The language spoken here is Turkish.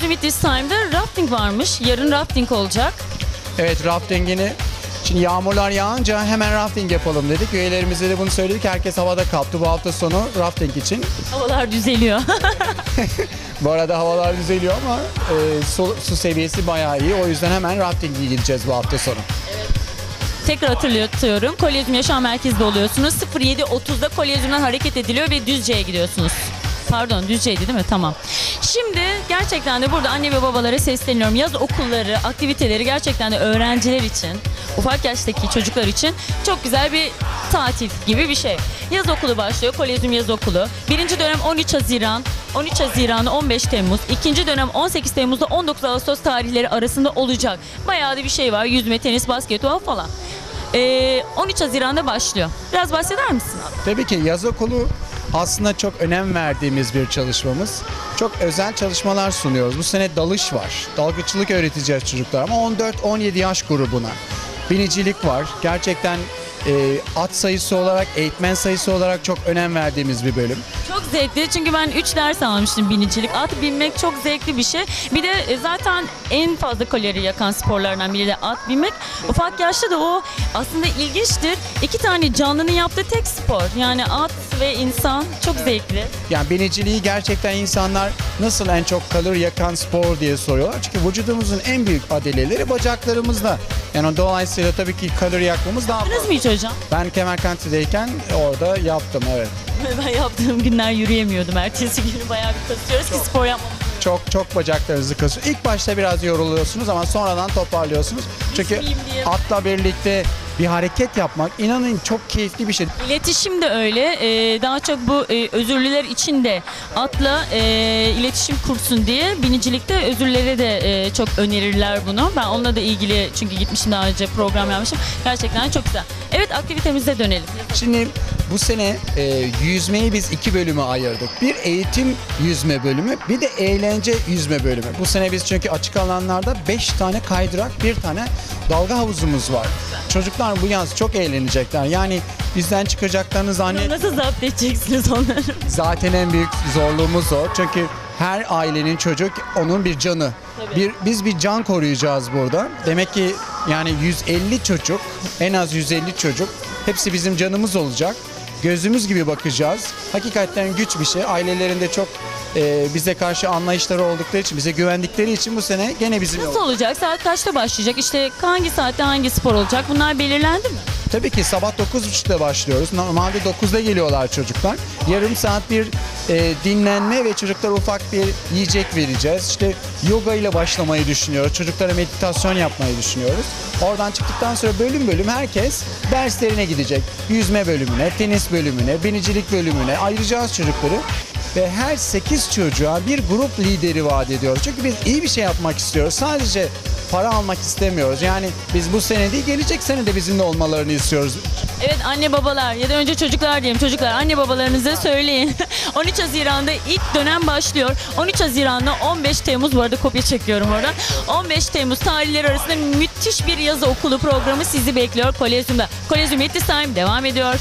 Kolezyum It This Time'da rafting varmış. Yarın rafting olacak. Evet raftingini Şimdi yağmurlar yağınca hemen rafting yapalım dedik. Üyelerimize de bunu söyledik. Herkes havada kaptı bu hafta sonu rafting için. Havalar düzeliyor. Bu arada havalar düzeliyor ama e, su, su seviyesi bayağı iyi. O yüzden hemen rafting'e gideceğiz bu hafta sonu. Tekrar hatırlatıyorum. Kolezyum Yaşam Merkezi'de oluyorsunuz. 07.30'da Kolezyum'dan hareket ediliyor ve Düzce'ye gidiyorsunuz. Pardon Düzce'ydi değil mi? Tamam. Şimdi gerçekten de burada anne ve babalara sesleniyorum. Yaz okulları, aktiviteleri gerçekten de öğrenciler için, ufak yaştaki çocuklar için çok güzel bir tatil gibi bir şey. Yaz okulu başlıyor. Kolezyum Yaz Okulu. Birinci dönem 13 Haziran, 13 Haziran 15 Temmuz. ikinci dönem 18 Temmuz'da 19 Ağustos tarihleri arasında olacak. Bayağı da bir şey var. Yüzme, tenis, basketbol falan. Ee, 13 Haziran'da başlıyor. Biraz bahseder misin? Tabii ki yaz okulu aslında çok önem verdiğimiz bir çalışmamız. Çok özel çalışmalar sunuyoruz. Bu sene dalış var. Dalgıçlık öğreteceğiz çocuklar ama 14-17 yaş grubuna. Binicilik var. Gerçekten e, at sayısı olarak, eğitmen sayısı olarak çok önem verdiğimiz bir bölüm. Çok zevkli çünkü ben 3 ders almıştım binicilik. At binmek çok zevkli bir şey. Bir de e, zaten en fazla kalori yakan sporlardan biri de at binmek. Ufak yaşta da o aslında ilginçtir. İki tane canlının yaptığı tek spor. Yani at ve insan çok zevkli. Yani biniciliği gerçekten insanlar nasıl en çok kalori yakan spor diye soruyorlar. Çünkü vücudumuzun en büyük adeleleri bacaklarımızda. Yani dolayısıyla tabii ki kalori yakmamız daha Yaptınız mı hiç hocam? Ben Kemal Country'deyken orada yaptım evet. Ben yaptığım günler yürüyemiyordum. Ertesi günü bayağı bir kasıyoruz ki spor yapmam. Çok çok bacaklarınızı kasıyor. İlk başta biraz yoruluyorsunuz ama sonradan toparlıyorsunuz. Çünkü atla birlikte bir hareket yapmak inanın çok keyifli bir şey. İletişim de öyle. Ee, daha çok bu e, özürlüler için de atla e, iletişim kursun diye binicilikte özürlere de e, çok önerirler bunu. Ben onunla da ilgili çünkü gitmişim daha önce program yapmışım. Gerçekten çok güzel. Evet aktivitemize dönelim. Şimdi bu sene e, yüzmeyi biz iki bölüme ayırdık. Bir eğitim yüzme bölümü, bir de eğlence yüzme bölümü. Bu sene biz çünkü açık alanlarda 5 tane kaydırak, bir tane dalga havuzumuz var. Çocuklar bu yaz çok eğlenecekler. Yani bizden çıkacaklarını zannet Nasıl zapt edeceksiniz onları? zaten en büyük zorluğumuz o. Çünkü her ailenin çocuk onun bir canı. Tabii. Bir biz bir can koruyacağız burada. Demek ki yani 150 çocuk, en az 150 çocuk hepsi bizim canımız olacak. Gözümüz gibi bakacağız. Hakikaten güç bir şey. Ailelerinde çok e, bize karşı anlayışları oldukları için, bize güvendikleri için bu sene gene bizim Nasıl olacak? Saat kaçta başlayacak? İşte hangi saatte hangi spor olacak? Bunlar belirlendi mi? Tabii ki sabah 9.30'da başlıyoruz. Normalde 9'da geliyorlar çocuklar. Yarım saat bir e, dinlenme ve çocuklara ufak bir yiyecek vereceğiz. İşte yoga ile başlamayı düşünüyoruz. Çocuklara meditasyon yapmayı düşünüyoruz. Oradan çıktıktan sonra bölüm bölüm herkes derslerine gidecek. Yüzme bölümüne, tenis bölümüne, binicilik bölümüne ayıracağız çocukları. Ve her 8 çocuğa bir grup lideri vaat ediyoruz. Çünkü biz iyi bir şey yapmak istiyoruz. Sadece para almak istemiyoruz. Yani biz bu sene değil gelecek sene de bizimle olmalarını istiyoruz. Evet anne babalar ya da önce çocuklar diyelim. Çocuklar anne babalarınıza söyleyin. 13 Haziran'da ilk dönem başlıyor. 13 Haziran'da 15 Temmuz bu arada kopya çekiyorum oradan. 15 Temmuz tarihleri arasında müthiş bir yazı okulu programı sizi bekliyor Kolezyum'da. Kolezyum Yettis Time devam ediyor.